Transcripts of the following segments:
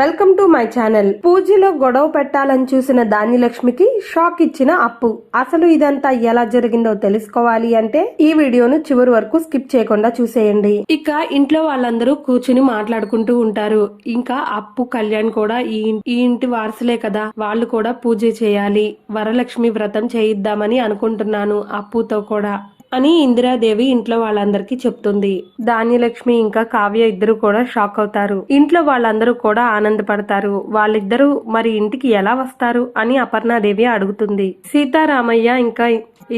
Welcome to my channel. పూజలో గొడవ పెట్టాలని చూసిన ధాన్యలక్ష్మికి షాక్ ఇచ్చిన అప్పు. అసలు ఇదంతా ఎలా జరిగిందో తెలుసుకోవాలి అంటే ఈ వీడియోను చివరి వరకు స్కిప్ చేయకుండా చూసేయండి. ఇక ఇంట్లో వాళ్ళందరూ కూర్చుని మాట్లాడుకుంటూ ఉంటారు. ఇంకా అప్పు కళ్యాణ్ కూడా ఈ ఈ ఇంటి వారసులే కదా. వాళ్ళు కూడా పూజ చేయాలి. వరలక్ష్మి వ్రతం చేయిద్దామని అనుకుంటున్నాను అప్పుతో కూడా. అని ఇందిరాదేవి ఇంట్లో వాళ్ళందరికీ చెప్తుంది. ధాన్యలక్ష్మి ఇంకా కావ్య ఇద్దరు కూడా షాక్ అవుతారు. ఇంట్లో వాళ్ళందరూ కూడా ఆనందపడతారు. వాళ్ళిద్దరూ మరి ఇంటికి ఎలా వస్తారు అని అపర్ణాదేవి అడుగుతుంది. సీతారామయ్య ఇంకా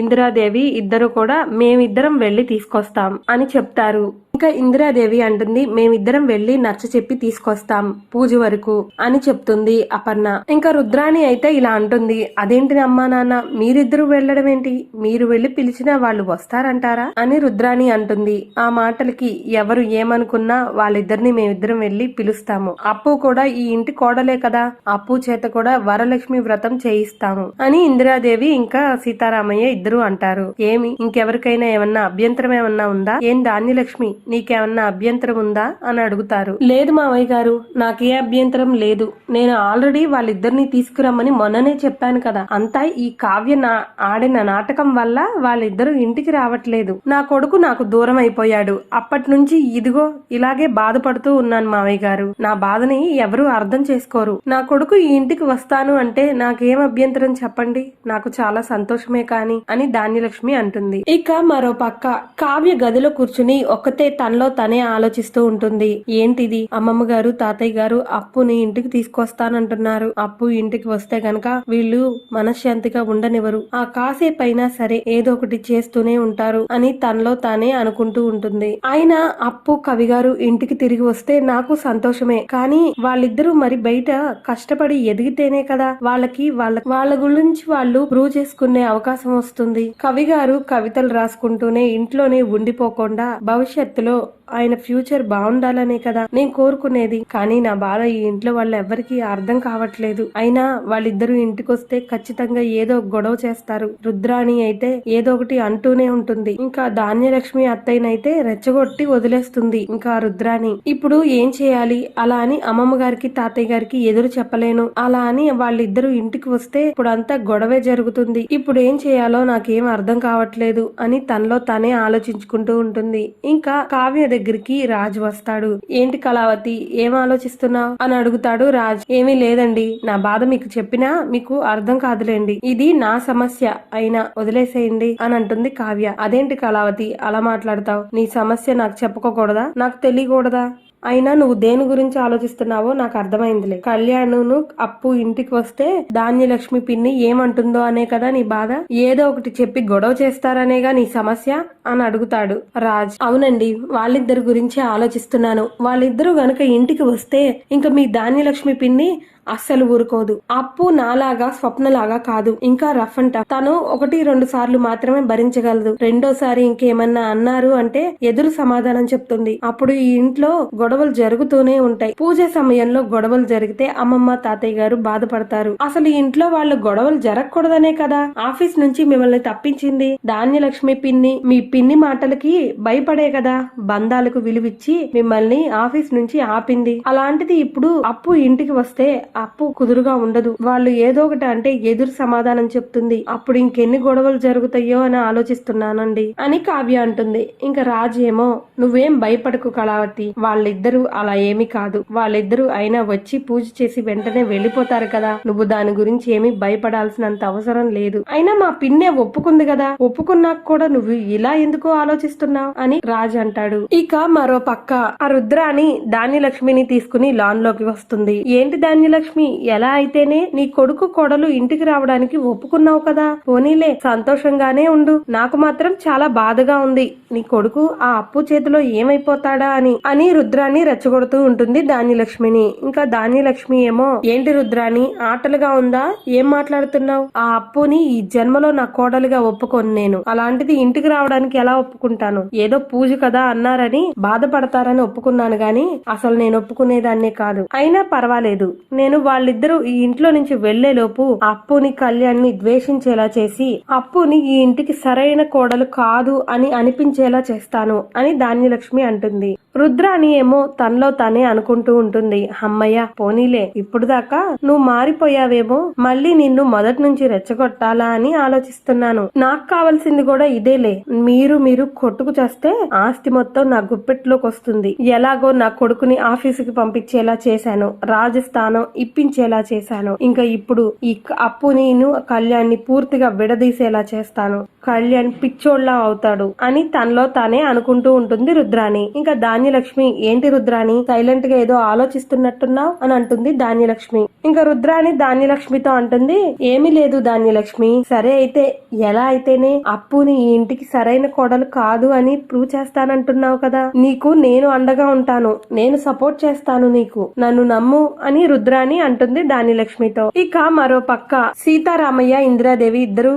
ఇందిరాదేవి ఇద్దరు కూడా మేమిద్దరం వెళ్ళి తీసుకొస్తాం అని చెప్తారు. ఇంకా ఇందిరాదేవి అంటుంది మేమిద్దరం వెళ్ళి నచ్చ చెప్పి తీసుకొస్తాం పూజ వరకు అని చెప్తుంది అపర్ణ. ఇంకా రుద్రాణి అయితే ఇలా అంటుంది అదేంటి అమ్మా నాన్న మీరిద్దరు వెళ్ళడం ఏంటి మీరు వెళ్ళి పిలిచినా వాళ్ళు వస్తారంటారా? అని రుద్రాణి అంటుంది. ఆ మాటలకి ఎవరు ఏమనుకున్నా వాళ్ళిద్దరిని మేమిద్దరం వెళ్ళి పిలుస్తాము. అప్పు కూడా ఈ ఇంటి కోడలే కదా. అప్పు చేత కూడా వరలక్ష్మి వ్రతం చేయిస్తాము అని ఇందిరాదేవి ఇంకా సీతారామయ్య ఇద్దరు అంటారు. ఏమి? ఇంకెవరికైనా ఏమన్నా అభ్యంతరం ఏమన్నా ఉందా? ఏం ధాన్యలక్ష్మి? నీకేమన్నా అభ్యంతరం ఉందా? అని అడుగుతారు. లేదు మావయ్య గారు నాకే అభ్యంతరం లేదు. నేను ఆల్రెడీ వాళ్ళిద్దరిని తీసుకురమ్మని మొన్ననే చెప్పాను కదా. అంతా ఈ కావ్య నా ఆడిన నాటకం వల్ల వాళ్ళిద్దరూ ఇంటికి రావట్లేదు. నా కొడుకు నాకు దూరం అయిపోయాడు. అప్పటి నుంచి ఇదిగో ఇలాగే బాధపడుతూ ఉన్నాను మావయ్య గారు. నా బాధని ఎవరూ అర్థం చేసుకోరు. నా కొడుకు ఈ ఇంటికి వస్తాను అంటే నాకేం అభ్యంతరం చెప్పండి? నాకు చాలా సంతోషమే కాని అని ధాన్యలక్ష్మి అంటుంది. ఇక మరో పక్క కావ్య గదిలో కూర్చుని ఒక్కతే తనలో తనే ఆలోచిస్తూ ఉంటుంది. ఏంటిది? అమ్మమ్మ గారు తాతయ్య గారు అప్పుని ఇంటికి తీసుకొస్తానంటున్నారు. అప్పు ఇంటికి వస్తే గనక వీళ్ళు మనశ్శాంతిగా ఉండనివ్వరు. ఆ కాసేపైనా సరే ఏదో ఒకటి చేస్తూనే ఉంటారు అని తనలో తానే అనుకుంటూ ఉంటుంది. ఆయన అప్పు కవి గారు ఇంటికి తిరిగి వస్తే నాకు సంతోషమే. కానీ వాళ్ళిద్దరూ మరి బయట కష్టపడి ఎదిగితేనే కదా వాళ్ళకి వాళ్ళ వాళ్ళ గురించి వాళ్ళు ప్రూవ్ చేసుకునే అవకాశం వస్తుంది. కవి గారు కవితలు రాసుకుంటూనే ఇంట్లోనే ఉండిపోకుండా భవిష్యత్తులో ఆయన ఫ్యూచర్ బాగుండాలనే కదా నేను కోరుకునేది. కానీ నా బాధ ఈ ఇంట్లో వాళ్ళ ఎవరికి అర్థం కావట్లేదు. అయినా వాళ్ళిద్దరూ ఇంటికి వస్తే ఖచ్చితంగా ఏదో గొడవ చేస్తారు. రుద్రాణి అయితే ఏదో ఒకటి అంటూనే ఉంటుంది. ఇంకా ధాన్యలక్ష్మి అత్తయ్యనైతే రెచ్చగొట్టి వదిలేస్తుంది ఇంకా రుద్రాణి ఇప్పుడు ఏం చేయాలి? అలా అని అమ్మమ్మ గారికి తాతయ్య గారికి ఎదురు చెప్పలేను. అలా అని వాళ్ళిద్దరూ ఇంటికి వస్తే ఇప్పుడంతా గొడవే జరుగుతుంది. ఇప్పుడు ఏం చేయాలో నాకేం అర్థం కావట్లేదు అని తనలో తనే ఆలోచించుకుంటూ ఉంటుంది. ఇంకా కావ్య దగ్గరికి రాజు వస్తాడు. ఏంటి కళావతి ఏం ఆలోచిస్తున్నావు? అని అడుగుతాడు రాజ్. ఏమీ లేదండి. నా బాధ మీకు చెప్పినా మీకు అర్థం కాదులేండి. ఇది నా సమస్య. అయినా వదిలేసేయండి అని అంటుంది కావ్య. అదేంటి కళావతి? అలా మాట్లాడతావు? నీ సమస్య నాకు చెప్పుకోకూడదా? నాకు తెలియకూడదా? అయినా నువ్వు దేని గురించి ఆలోచిస్తున్నావో నాకు అర్థమైందిలే. కళ్యాణును అప్పు ఇంటికి వస్తే ధాన్యలక్ష్మి పిన్ని ఏమంటుందో అనే కదా నీ బాధ? ఏదో ఒకటి చెప్పి గొడవ చేస్తారనేగా నీ సమస్య? అని అడుగుతాడు రాజ్. అవునండి వాళ్ళిద్దరి గురించి ఆలోచిస్తున్నాను. వాళ్ళిద్దరూ గనక ఇంటికి వస్తే ఇంకా మీ ధాన్యలక్ష్మి పిన్ని అస్సలు ఊరుకోదు. అప్పు నాలాగా స్వప్నలాగా కాదు. ఇంకా రఫ్ అంట. తను ఒకటి రెండు సార్లు మాత్రమే భరించగలదు. రెండోసారి ఇంకేమన్నా అన్నారు అంటే ఎదురు సమాధానం చెప్తుంది. అప్పుడు ఈ ఇంట్లో గొడవలు జరుగుతూనే ఉంటాయి. పూజ సమయంలో గొడవలు జరిగితే అమ్మమ్మ తాతయ్య గారు బాధపడతారు. అసలు ఇంట్లో వాళ్ళు గొడవలు జరగకూడదనే కదా? ఆఫీస్ నుంచి మిమ్మల్ని తప్పించింది. ధాన్యలక్ష్మి పిన్ని మీ పిన్ని మాటలకి భయపడే కదా? బంధాలకు విలువిచ్చి మిమ్మల్ని ఆఫీస్ నుంచి ఆపింది. అలాంటిది ఇప్పుడు అప్పు ఇంటికి వస్తే అప్పు కుదురుగా ఉండదు. వాళ్ళు ఏదో ఒకటి అంటే ఎదురు సమాధానం చెప్తుంది. అప్పుడు ఇంకెన్ని గొడవలు జరుగుతాయో అని ఆలోచిస్తున్నానండి. అని కావ్య అంటుంది. ఇంకా రాజు ఏమో నువ్వేం భయపడకు కళావతి. వాళ్ళిద్దరూ అలా ఏమీ కాదు. వాళ్ళిద్దరూ అయినా వచ్చి పూజ చేసి వెంటనే వెళ్ళిపోతారు కదా. నువ్వు దాని గురించి ఏమీ భయపడాల్సినంత అవసరం లేదు. అయినా మా పిన్నే ఒప్పుకుంది కదా. ఒప్పుకున్నాక కూడా నువ్వు ఇలా ఎందుకు ఆలోచిస్తున్నావు? అని రాజ్ అంటాడు. ఇక మరో పక్క ఆ రుద్రాని ధాన్యలక్ష్మిని తీసుకుని లాన్లోకి వస్తుంది. ఏంటి ధాన్యలక్ష్మి? ఎలా అయితేనే నీ కొడుకు కోడలు ఇంటికి రావడానికి ఒప్పుకున్నావు కదా? పోనీలే సంతోషంగానే ఉండు. నాకు మాత్రం చాలా బాధగా ఉంది. నీ కొడుకు ఆ అప్పు చేతిలో ఏమైపోతాడా అని. అని రుద్రాని రెచ్చగొడుతూ ఉంటుంది ధాన్యలక్ష్మిని. ఇంకా ధాన్యలక్ష్మి ఏమో ఏంటి రుద్రాని ఆటలుగా ఉందా? ఏం మాట్లాడుతున్నావు? ఆ అప్పుని ఈ జన్మలో నా కోడలుగా ఒప్పుకోను నేను. అలాంటిది ఇంటికి రావడానికి ఎలా ఒప్పుకుంటాను? ఏదో పూజ కదా అన్నారని బాధపడతారని ఒప్పుకున్నాను గాని అసలు నేను ఒప్పుకునేదాన్నే కాదు. అయినా పర్వాలేదు. నేను నేను వాళ్ళిద్దరూ ఈ ఇంట్లో నుంచి వెళ్ళేలోపు అప్పుని కళ్యాణ్ని ద్వేషించేలా చేసి అప్పుని ఈ ఇంటికి సరైన కోడలు కాదు అని అనిపించేలా చేస్తాను అని ధాన్యలక్ష్మి అంటుంది. రుద్రాణి ఏమో తనలో తానే అనుకుంటూ ఉంటుంది. అమ్మయ్య పోనీలే ఇప్పుడు దాకా నువ్వు మారిపోయావేమో మళ్ళీ నిన్ను మొదటి నుంచి రెచ్చగొట్టాలా అని ఆలోచిస్తున్నాను. నాకు కావాల్సింది కూడా ఇదేలే. మీరు మీరు కొట్టుకు చేస్తే ఆస్తి మొత్తం నా గుప్పెట్లోకి వస్తుంది. ఎలాగో నా కొడుకుని ఆఫీసుకి పంపించేలా చేశాను. రాజస్థానం ఇప్పించేలా చేశాను. ఇంకా ఇప్పుడు ఈ అప్పు నేను కళ్యాణ్ని పూర్తిగా విడదీసేలా చేస్తాను. కళ్యాణ్ పిచ్చోళ్ళ అవుతాడు అని తనలో తానే అనుకుంటూ ఉంటుంది రుద్రాణి ఇంకా దాని ధాన్యలక్ష్మి ఏంటి రుద్రాణి? సైలెంట్గా ఏదో ఆలోచిస్తున్నట్టున్నావు? అని అంటుంది ధాన్యలక్ష్మి. ఇంకా రుద్రాని ధాన్యలక్ష్మితో అంటుంది ఏమీ లేదు ధాన్యలక్ష్మి. సరే అయితే ఎలా అయితేనే అప్పుని ఈ ఇంటికి సరైన కోడలు కాదు అని ప్రూవ్ చేస్తానంటున్నావు కదా. నీకు నేను అండగా ఉంటాను. నేను సపోర్ట్ చేస్తాను నీకు. నన్ను నమ్ము అని రుద్రాణి అంటుంది ధాన్యలక్ష్మితో. ఇక మరో పక్క సీతారామయ్య ఇందిరాదేవి ఇద్దరు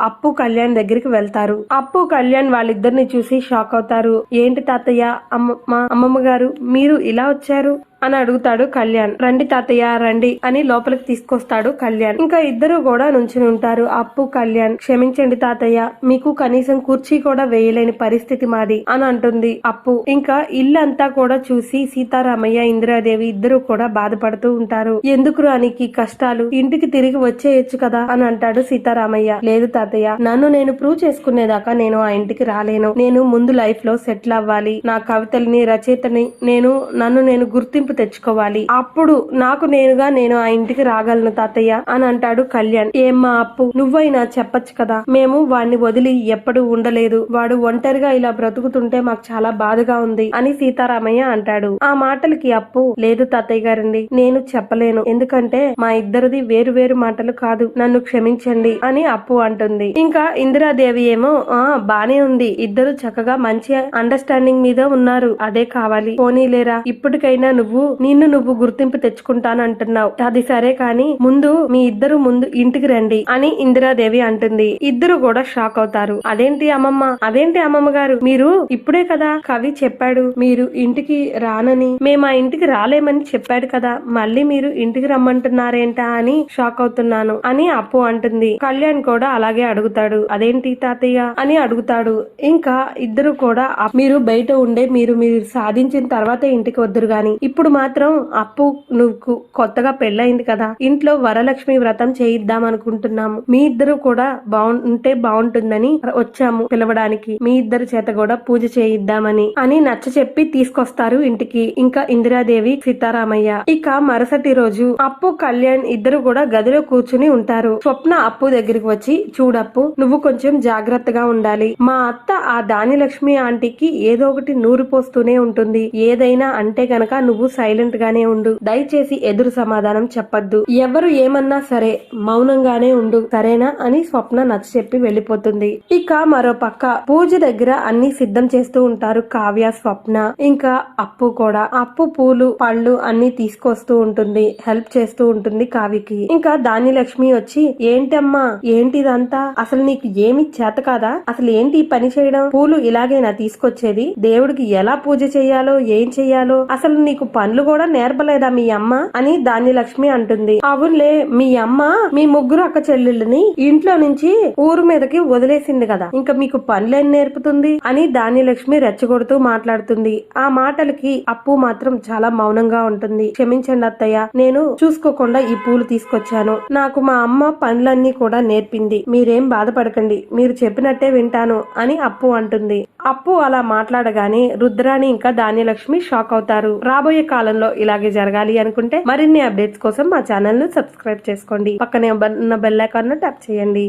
అప్పు కళ్యాణ్ దగ్గరికి వెళ్తారు. అప్పు కళ్యాణ్ వాళ్ళిద్దరిని చూసి షాక్ అవుతారు. ఏంటి తాతయ్య అమ్మమ్మ అమ్మమ్మ గారు మీరు ఇలా వచ్చారు? అని అడుగుతాడు కళ్యాణ్. రండి తాతయ్య రండి అని లోపలికి తీసుకొస్తాడు కళ్యాణ్. ఇంకా ఇద్దరు కూడా నుంచుని ఉంటారు. అప్పు కళ్యాణ్ క్షమించండి తాతయ్య. మీకు కనీసం కుర్చీ కూడా వేయలేని పరిస్థితి మాది అని అంటుంది అప్పు. ఇంకా ఇల్లంతా కూడా చూసి సీతారామయ్య ఇందిరాదేవి ఇద్దరు కూడా బాధపడుతూ ఉంటారు. ఎందుకు రానికి కష్టాలు? ఇంటికి తిరిగి వచ్చేయచ్చు కదా అని అంటాడు సీతారామయ్య. లేదు తాతయ్య నన్ను నేను ప్రూవ్ చేసుకునేదాకా నేను ఆ ఇంటికి రాలేను. నేను ముందు లైఫ్లో సెటిల్ అవ్వాలి. నా కవితల్ని రచయితని నేను నన్ను నేను గుర్తింపు తెచ్చుకోవాలి. అప్పుడు నాకు నేనుగా నేను ఆ ఇంటికి రాగలను తాతయ్య అని అంటాడు కళ్యాణ్. ఏమ్మా అప్పు నువ్వైనా చెప్పచ్చు కదా? మేము వాడిని వదిలి ఎప్పుడు ఉండలేదు. వాడు ఒంటరిగా ఇలా బ్రతుకుతుంటే మాకు చాలా బాధగా ఉంది అని సీతారామయ్య అంటాడు. ఆ మాటలకి అప్పు లేదు తాతయ్య గారండి నేను చెప్పలేను. ఎందుకంటే మా ఇద్దరిది వేరు వేరు మాటలు కాదు. నన్ను క్షమించండి అని అప్పు అంటుంది. ఇంకా ఇందిరాదేవి ఏమో ఆ బానే ఉంది. ఇద్దరు చక్కగా మంచి అండర్స్టాండింగ్ మీద ఉన్నారు. అదే కావాలి. పోనీలేరా? ఇప్పటికైనా నువ్వు నిన్ను నువ్వు గుర్తింపు తెచ్చుకుంటాను అంటున్నావు అది సరే కాని ముందు మీ ఇద్దరు ముందు ఇంటికి రండి అని ఇందిరాదేవి అంటుంది. ఇద్దరు కూడా షాక్ అవుతారు. అదేంటి అమ్మమ్మ? అదేంటి అమ్మమ్మ గారు మీరు ఇప్పుడే కదా కవి చెప్పాడు మీరు ఇంటికి రానని. మేము ఆ ఇంటికి రాలేమని చెప్పాడు కదా మళ్ళీ మీరు ఇంటికి రమ్మంటున్నారేంటా అని షాక్ అవుతున్నాను అని అప్పు అంటుంది. కళ్యాణ్ కూడా అలాగే అడుగుతాడు. అదేంటి తాతయ్య? అని అడుగుతాడు. ఇంకా ఇద్దరు కూడా మీరు బయట ఉండే మీరు మీరు సాధించిన తర్వాత ఇంటికి వద్దురు గాని. ఇప్పుడు మాత్రం అప్పు నువ్వు కొత్తగా పెళ్ళయింది కదా. ఇంట్లో వరలక్ష్మి వ్రతం చేయిద్దాం అనుకుంటున్నాము. మీ ఇద్దరు కూడా బాగుంటే బాగుంటుందని వచ్చాము పిలవడానికి. మీ ఇద్దరు చేత కూడా పూజ చేయిద్దామని అని నచ్చ చెప్పి తీసుకొస్తారు ఇంటికి. ఇంకా ఇందిరాదేవి సీతారామయ్య. ఇక మరుసటి రోజు అప్పు కళ్యాణ్ ఇద్దరు కూడా గదిలో కూర్చుని ఉంటారు. స్వప్న అప్పు దగ్గరికి వచ్చి చూడప్పు నువ్వు కొంచెం జాగ్రత్తగా ఉండాలి. మా అత్త ఆ దానిలక్ష్మి ఆంటీకి ఏదో ఒకటి నూరు పోస్తూనే ఉంటుంది. ఏదైనా అంటే గనక నువ్వు సైలెంట్ గానే ఉండు. దయచేసి ఎదురు సమాధానం చెప్పొద్దు. ఎవరు ఏమన్నా సరే మౌనంగానే ఉండు సరేనా అని స్వప్న నచ్చ చెప్పి వెళ్ళిపోతుంది. ఇక మరో పక్క పూజ దగ్గర అన్ని సిద్ధం చేస్తూ ఉంటారు కావ్య స్వప్న. ఇంకా అప్పు కూడా. అప్పు పూలు పళ్ళు అన్ని తీసుకొస్తూ ఉంటుంది. హెల్ప్ చేస్తూ ఉంటుంది కావికి ఇంకా దాని లక్ష్మి వచ్చి ఏంటమ్మా? ఏంటిదంతా? అసలు నీకు ఏమి చేత కాదా? అసలు ఏంటి పని చేయడం? పూలు ఇలాగేనా తీసుకొచ్చేది? దేవుడికి ఎలా పూజ చేయాలో? ఏం చెయ్యాలో అసలు నీకు పని పండ్లు కూడా నేర్పలేదా మీ అమ్మ అని ధాన్యలక్ష్మి అంటుంది. అవునులే మీ అమ్మ మీ ముగ్గురు అక్క చెల్లెళ్ళని ఇంట్లో నుంచి ఊరు మీదకి వదిలేసింది కదా. ఇంకా మీకు పనులేం నేర్పుతుంది అని ధాన్యలక్ష్మి రెచ్చగొడుతూ మాట్లాడుతుంది. ఆ మాటలకి అప్పు మాత్రం చాలా మౌనంగా ఉంటుంది. క్షమించండి అత్తయ్య నేను చూసుకోకుండా ఈ పూలు తీసుకొచ్చాను. నాకు మా అమ్మ పనులన్నీ కూడా నేర్పింది. మీరేం బాధపడకండి మీరు చెప్పినట్టే వింటాను అని అప్పు అంటుంది. అప్పు అలా మాట్లాడగానే రుద్రాని ఇంకా ధాన్యలక్ష్మి షాక్ అవుతారు. రాబోయే కాలంలో ఇలాగే జరగాలి అనుకుంటే మరిన్ని అప్డేట్స్ కోసం మా ఛానల్ను సబ్స్క్రైబ్ చేసుకోండి. పక్కనే ఉన్న బెల్ ఐకాన్ను ట్యాప్ చేయండి.